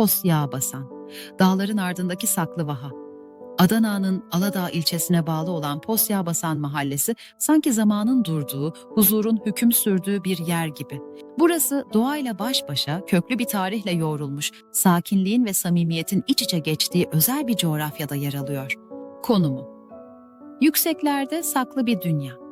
Posya Basan. Dağların ardındaki saklı vaha. Adana'nın Aladağ ilçesine bağlı olan Posya Basan mahallesi sanki zamanın durduğu, huzurun hüküm sürdüğü bir yer gibi. Burası doğayla baş başa, köklü bir tarihle yoğrulmuş, sakinliğin ve samimiyetin iç içe geçtiği özel bir coğrafyada yer alıyor. Konumu Yükseklerde saklı bir dünya.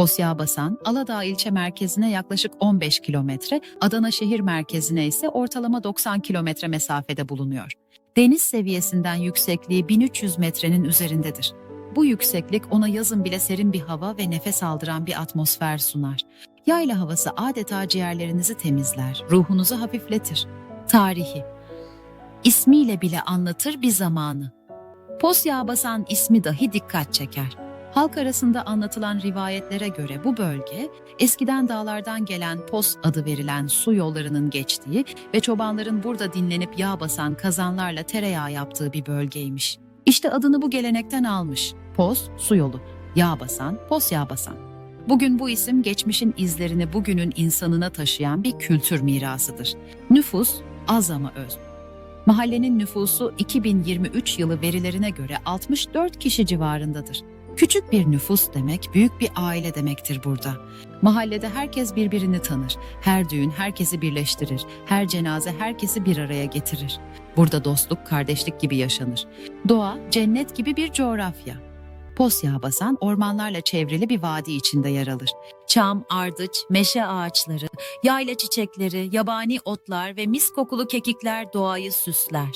Posya Basan, Aladağ ilçe merkezine yaklaşık 15 kilometre, Adana şehir merkezine ise ortalama 90 kilometre mesafede bulunuyor. Deniz seviyesinden yüksekliği 1300 metrenin üzerindedir. Bu yükseklik ona yazın bile serin bir hava ve nefes aldıran bir atmosfer sunar. Yayla havası adeta ciğerlerinizi temizler, ruhunuzu hafifletir. Tarihi İsmiyle bile anlatır bir zamanı. Posya Basan ismi dahi dikkat çeker. Halk arasında anlatılan rivayetlere göre bu bölge eskiden dağlardan gelen Pos adı verilen su yollarının geçtiği ve çobanların burada dinlenip yağ basan kazanlarla tereyağı yaptığı bir bölgeymiş. İşte adını bu gelenekten almış. Pos, su yolu, yağ basan, pos yağ basan. Bugün bu isim geçmişin izlerini bugünün insanına taşıyan bir kültür mirasıdır. Nüfus az ama öz. Mahallenin nüfusu 2023 yılı verilerine göre 64 kişi civarındadır. Küçük bir nüfus demek büyük bir aile demektir burada. Mahallede herkes birbirini tanır. Her düğün herkesi birleştirir. Her cenaze herkesi bir araya getirir. Burada dostluk, kardeşlik gibi yaşanır. Doğa cennet gibi bir coğrafya. Posya basan ormanlarla çevrili bir vadi içinde yer alır. Çam, ardıç, meşe ağaçları, yayla çiçekleri, yabani otlar ve mis kokulu kekikler doğayı süsler.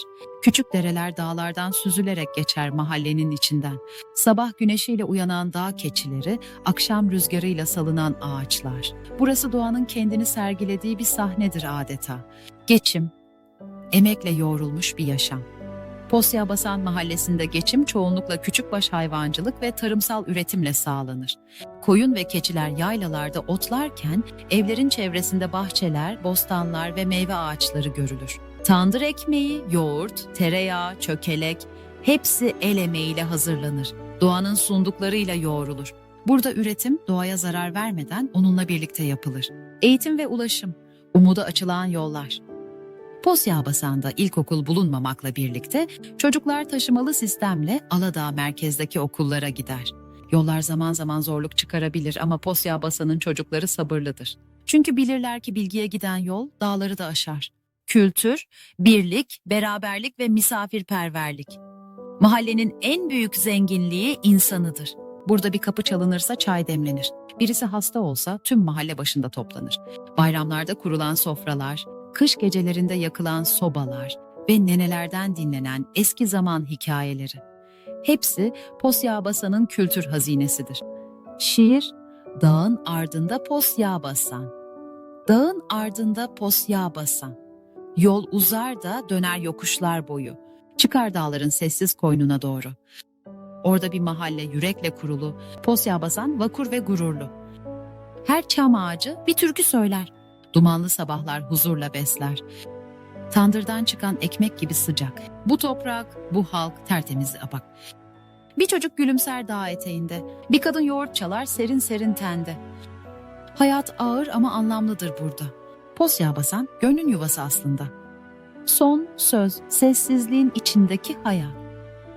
Küçük dereler dağlardan süzülerek geçer mahallenin içinden. Sabah güneşiyle uyanan dağ keçileri, akşam rüzgarıyla salınan ağaçlar. Burası doğanın kendini sergilediği bir sahnedir adeta. Geçim, emekle yoğrulmuş bir yaşam. Posya Basan mahallesinde geçim çoğunlukla küçükbaş hayvancılık ve tarımsal üretimle sağlanır. Koyun ve keçiler yaylalarda otlarken evlerin çevresinde bahçeler, bostanlar ve meyve ağaçları görülür. Tandır ekmeği, yoğurt, tereyağı, çökelek hepsi el emeğiyle hazırlanır. Doğanın sunduklarıyla yoğrulur. Burada üretim doğaya zarar vermeden onunla birlikte yapılır. Eğitim ve ulaşım, umuda açılan yollar. Posya Basan'da ilkokul bulunmamakla birlikte çocuklar taşımalı sistemle Aladağ merkezdeki okullara gider. Yollar zaman zaman zorluk çıkarabilir ama Posya Basan'ın çocukları sabırlıdır. Çünkü bilirler ki bilgiye giden yol dağları da aşar. Kültür, birlik, beraberlik ve misafirperverlik. Mahallenin en büyük zenginliği insanıdır. Burada bir kapı çalınırsa çay demlenir. Birisi hasta olsa tüm mahalle başında toplanır. Bayramlarda kurulan sofralar, kış gecelerinde yakılan sobalar ve nenelerden dinlenen eski zaman hikayeleri. Hepsi Posya Basan'ın kültür hazinesidir. Şiir, dağın ardında Posya Basan. Dağın ardında Posya Basan. Yol uzar da döner yokuşlar boyu. Çıkar dağların sessiz koynuna doğru. Orada bir mahalle yürekle kurulu, Posya Basan vakur ve gururlu. Her çam ağacı bir türkü söyler. Dumanlı sabahlar huzurla besler. Tandırdan çıkan ekmek gibi sıcak. Bu toprak, bu halk tertemiz bak. Bir çocuk gülümser dağ eteğinde. Bir kadın yoğurt çalar serin serin tende. Hayat ağır ama anlamlıdır burada. Posya basan gönlün yuvası aslında. Son söz, sessizliğin içindeki hayat.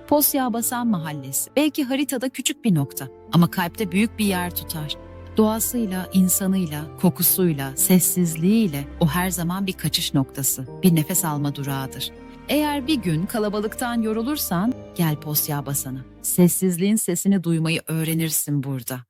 Posya basan mahallesi. Belki haritada küçük bir nokta ama kalpte büyük bir yer tutar. Doğasıyla, insanıyla, kokusuyla, sessizliğiyle o her zaman bir kaçış noktası, bir nefes alma durağıdır. Eğer bir gün kalabalıktan yorulursan gel Posya basana. Sessizliğin sesini duymayı öğrenirsin burada.